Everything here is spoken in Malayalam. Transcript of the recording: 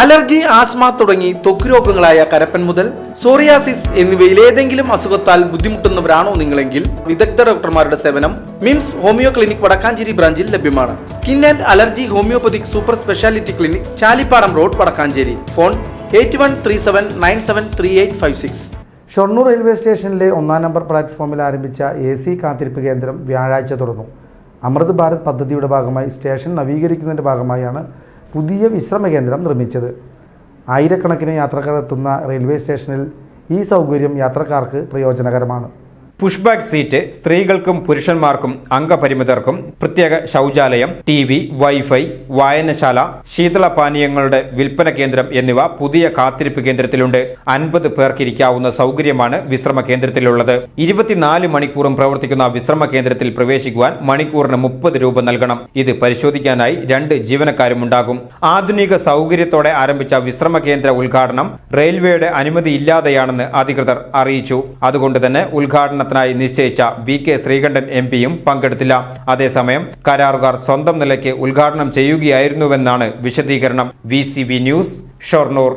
അലർജി ആസ്മ തുടങ്ങി ത്വക്ക് രോഗങ്ങളായ കരപ്പൻ മുതൽ സോറിയാസിസ് എന്നിവയിൽ ഏതെങ്കിലും അസുഖത്താൽ ബുദ്ധിമുട്ടുന്നവരാണോ നിങ്ങളെങ്കിൽ വിദഗ്ധ ഡോക്ടർമാരുടെ സേവനം മിംസ് ഹോമിയോ ക്ലിനിക് വടക്കാഞ്ചേരി ബ്രാഞ്ചിൽ ലഭ്യമാണ്. Skin and allergy homeopathic super speciality clinic Chalippadam road Vadakkanchery. Phone eight one three seven nine seven three eight five six. Shoranur railway സ്റ്റേഷനിലെ ഒന്നാം നമ്പർ പ്ലാറ്റ്ഫോമിൽ ആരംഭിച്ച എ സി കാത്തിരിപ്പ് കേന്ദ്രം വ്യാഴാഴ്ച തുറന്നു. അമൃത് ഭാരത് പദ്ധതിയുടെ ഭാഗമായി സ്റ്റേഷൻ നവീകരിക്കുന്നതിന്റെ ഭാഗമായാണ് പുതിയ വിശ്രമ കേന്ദ്രം നിർമ്മിച്ചത്. ആയിരക്കണക്കിന് യാത്രക്കാർ എത്തുന്ന റെയിൽവേ സ്റ്റേഷനിൽ ഈ സൗകര്യം യാത്രക്കാർക്ക് പ്രയോജനകരമാണ്. പുഷ്ബാക്ക് സീറ്റ് സ്ത്രീകൾക്കും പുരുഷന്മാർക്കും അംഗപരിമിതർക്കും പ്രത്യേക ശൗചാലയം ടി വി വൈഫൈ വായനശാല ശീതളപാനീയങ്ങളുടെ വിൽപ്പന കേന്ദ്രം എന്നിവ പുതിയ കാത്തിരിപ്പ് കേന്ദ്രത്തിലുണ്ട്. അൻപത് പേർക്കിരിക്കാവുന്ന സൗകര്യമാണ് വിശ്രമ കേന്ദ്രത്തിലുള്ളത്. ഇരുപത്തിനാല് മണിക്കൂറും പ്രവർത്തിക്കുന്ന വിശ്രമ കേന്ദ്രത്തിൽ പ്രവേശിക്കുവാൻ മണിക്കൂറിന് മുപ്പത് രൂപ നൽകണം. ഇത് പരിശോധിക്കാനായി രണ്ട് ജീവനക്കാരും ഉണ്ടാകും. ആധുനിക സൗകര്യത്തോടെ ആരംഭിച്ച വിശ്രമ കേന്ദ്ര ഉദ്ഘാടനം റെയിൽവേയുടെ അനുമതിയില്ലാതെയാണെന്ന് അധികൃതർ അറിയിച്ചു. അതുകൊണ്ട് തന്നെ ഉദ്ഘാടനത്തിനായി നിശ്ചയിച്ച വി കെ ശ്രീകണ്ഠൻ എം പിയും പങ്കെടുത്തില്ല. അതേസമയം കരാറുകാർ സ്വന്തം നിലയ്ക്ക് ഉദ്ഘാടനം ചെയ്യുകയായിരുന്നുവെന്നാണ് വിശദീകരണം. V news Shoranur.